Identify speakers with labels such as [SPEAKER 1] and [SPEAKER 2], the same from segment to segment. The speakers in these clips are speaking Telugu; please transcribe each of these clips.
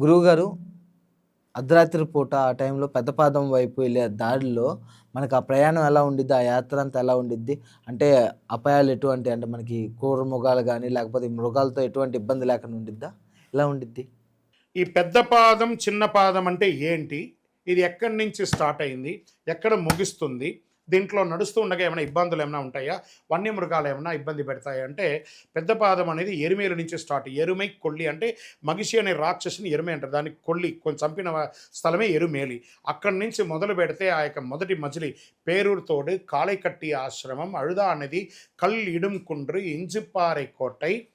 [SPEAKER 1] గురువుగారు అర్ధరాత్రి పూట ఆ టైంలో పెద్దపాదం వైపు వెళ్ళే దారిలో మనకు ఆ ప్రయాణం ఎలా ఉండిద్ది ఆ యాత్ర అంతా ఎలా ఉండిద్ది? అంటే అపాయాలు ఎటువంటి? అంటే మనకి కూర మృగాలు కానీ లేకపోతే మృగాలతో ఎటువంటి ఇబ్బంది లేకుండా ఉండిద్దా? ఎలా ఉండిద్ది?
[SPEAKER 2] ఈ పెద్ద పాదం చిన్న పాదం అంటే ఏంటి? ఇది ఎక్కడి నుంచి స్టార్ట్ అయింది? ఎక్కడ ముగిస్తుంది? దీంట్లో నడుస్తూ ఉండగా ఏమైనా ఇబ్బందులు ఏమైనా ఉంటాయా? వన్య మృగాలు ఏమైనా ఇబ్బంది పెడతాయి? అంటే పెద్ద పాదం అనేది ఎరుమేలు నుంచి స్టార్ట్ ఎరుమై కొల్లి అంటే మగిషి అనే రాక్షసిని ఎరుమే అంటారు. దానికి కొల్లి కొంచెం చంపిన స్థలమే ఎరుమేలి. అక్కడి నుంచి మొదలు పెడితే ఆ యొక్క మొదటి మజిలి పేరూరుతోడు కాళైకట్టి ఆశ్రమం. అడుదా అనేది కల్ இடும் ఇంజిపారే కోటై.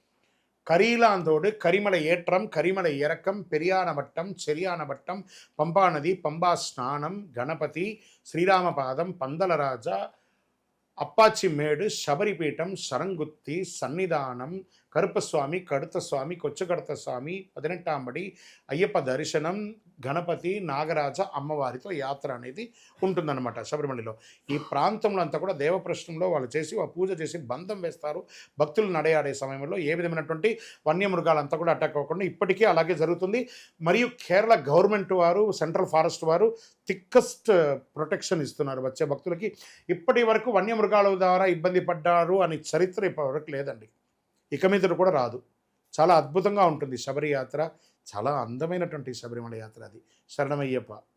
[SPEAKER 2] கரீலாந்தோடு கரிமலை ஏற்றம் கரிமலை இறக்கம் பெரியான வட்டம் செரியான வட்டம் பம்பா நதி பம்பா ஸ்நானம் கணபதி ஸ்ரீராமபாதம் பந்தலராஜா அப்பாச்சி மேடு சபரிபீட்டம் சரங்குத்தி சன்னிதானம் సన్నిధానం కరుపస్వామి కడుత స్వామి కొచ్చగడత స్వామి పదినెట్టాంబడి అయ్యప్ప దర్శనం గణపతి నాగరాజ అమ్మవారితో యాత్ర అనేది ఉంటుందన్నమాట శబరిమలలో. ఈ ప్రాంతంలో అంతా కూడా దేవప్రశ్నంలో వాళ్ళు చేసి ఆ పూజ చేసి బంధం వేస్తారు. భక్తులు నడయాడే సమయంలో ఏ విధమైనటువంటి వన్యమృగాలంతా కూడా అటాక్ అవ్వకుండా ఇప్పటికీ అలాగే జరుగుతుంది. మరియు కేరళ గవర్నమెంట్ వారు సెంట్రల్ ఫారెస్ట్ వారు థిక్కస్ట్ ప్రొటెక్షన్ ఇస్తున్నారు వచ్చే భక్తులకి. ఇప్పటి వరకు వన్యమృగాల ద్వారా ఇబ్బంది పడ్డారు అని చరిత్ర ఇప్పటివరకు లేదండి. ఇక మీద కూడా రాదు. చాలా అద్భుతంగా ఉంటుంది శబరి యాత్ర. చాలా అందమైనటువంటి శబరిమల యాత్ర అది. శరణమయ్యప్ప.